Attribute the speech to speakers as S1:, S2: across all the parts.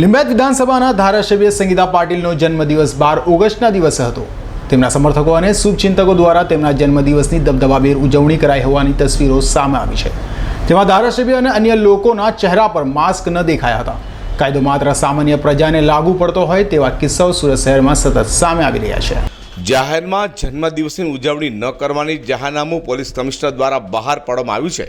S1: લીંબાયત વિધાનસભાના ધારાસભ્ય સંગીતા પાટીલનો જન્મદિવસ બાર ઓગસ્ટના દિવસે હતો. તેમના સમર્થકો અને શુભચિંતકો દ્વારા તેમના જન્મદિવસની દબદબાભેર ઉજવણી કરાઈ હોવાની તસવીરો સામે આવી છે. તેમાં ધારાસભ્ય અને અન્ય લોકોના ચહેરા પર માસ્ક ન દેખાયા હતા. કાયદો માત્ર સામાન્ય પ્રજાને લાગુ પડતો હોય તેવા કિસ્સાઓ સુરત શહેરમાં સતત સામે આવી રહ્યા છે.
S2: જાહેરમાં જન્મદિવસની ઉજવણી ન કરવાની જાહેરનામું પોલીસ કમિશનર દ્વારા બહાર પાડવામાં આવ્યું છે.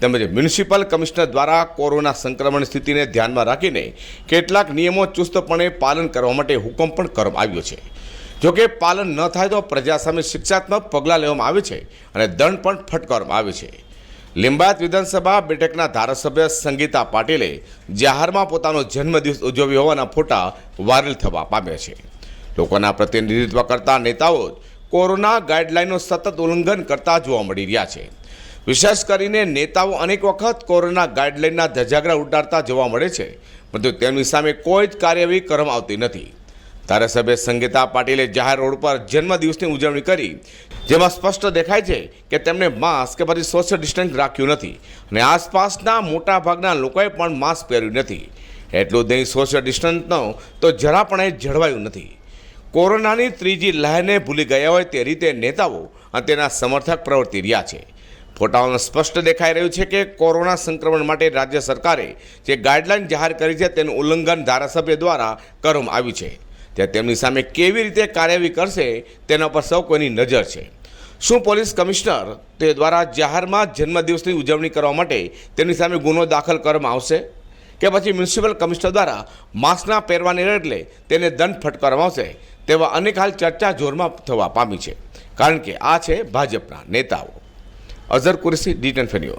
S2: તેમજ મ્યુનિસિપલ કમિશનર દ્વારા કોરોના સંક્રમણ સ્થિતિને ધ્યાનમાં રાખીને કેટલાક નિયમો ચુસ્તપણે પાલન કરવા માટે હુકમ પણ કરવામાં આવ્યો છે. જોકે પાલન ન થાય તો પ્રજા સામે શિક્ષાત્મક પગલાં લેવામાં આવે છે અને દંડ પણ ફટકારવામાં આવે છે. લિંબાયત વિધાનસભા બેઠકના ધારાસભ્ય સંગીતા પાટીલે જાહેરમાં પોતાનો જન્મદિવસ ઉજવ્યો હોવાના ફોટા વાયરલ થવા પામ્યા છે. લોકોના પ્રતિનિધિત્વ કરતા નેતાઓ કોરોના ગાઈડલાઈનનું સતત ઉલ્લંઘન કરતા જોવા મળી રહ્યા છે. વિશેષ કરીને નેતાઓ અનેક વખત કોરોના ગાઈડલાઇનના ધજાગરા ઉડાડતા જોવા મળે છે, પરંતુ તેમની સામે કોઈ જ કાર્યવાહી કરવામાં આવતી નથી. ધારાસભ્ય સંગીતા પાટીલે જાહેર રોડ પર જન્મદિવસની ઉજવણી કરી, જેમાં સ્પષ્ટ દેખાય છે કે તેમણે માસ્ક કે પછી સોશિયલ ડિસ્ટન્સ રાખ્યું નથી અને આસપાસના મોટા ભાગના લોકોએ પણ માસ્ક પહેર્યું નથી. એટલું જ નહીં, સોશિયલ ડિસ્ટન્સનો તો જરા પણ એ જળવાયું નથી. કોરોનાની ત્રીજી લહેરને ભૂલી ગયા હોય તે રીતે નેતાઓ અને તેના સમર્થક પ્રવર્તી રહ્યા છે. ફોટાઓમાં સ્પષ્ટ દેખાઈ રહ્યું છે કે કોરોના સંક્રમણ માટે રાજ્ય સરકારે જે ગાઈડલાઈન જાહેર કરી છે તેનું ઉલ્લંઘન ધારાસભ્ય દ્વારા કરવામાં આવ્યું છે. ત્યાં તેમની સામે કેવી રીતે કાર્યવાહી કરશે તેના પર સૌ કોઈની નજર છે. શું પોલીસ કમિશનર તે દ્વારા જાહેરમાં જન્મદિવસની ઉજવણી કરવા માટે તેમની સામે ગુનો દાખલ કરવામાં આવશે? કે પછી મ્યુનિસિપલ કમિશનર દ્વારા માસ્કના પહેરવાને એટલે તેને દંડ ફટકારવામાં આવશે? તેવા અનેક હાલ ચર્ચા જોરમાં થવા પામી છે. કારણ કે આ છે ભાજપના નેતાઓ. અઝર કુરેશી ડી ટેન ફેન્યુ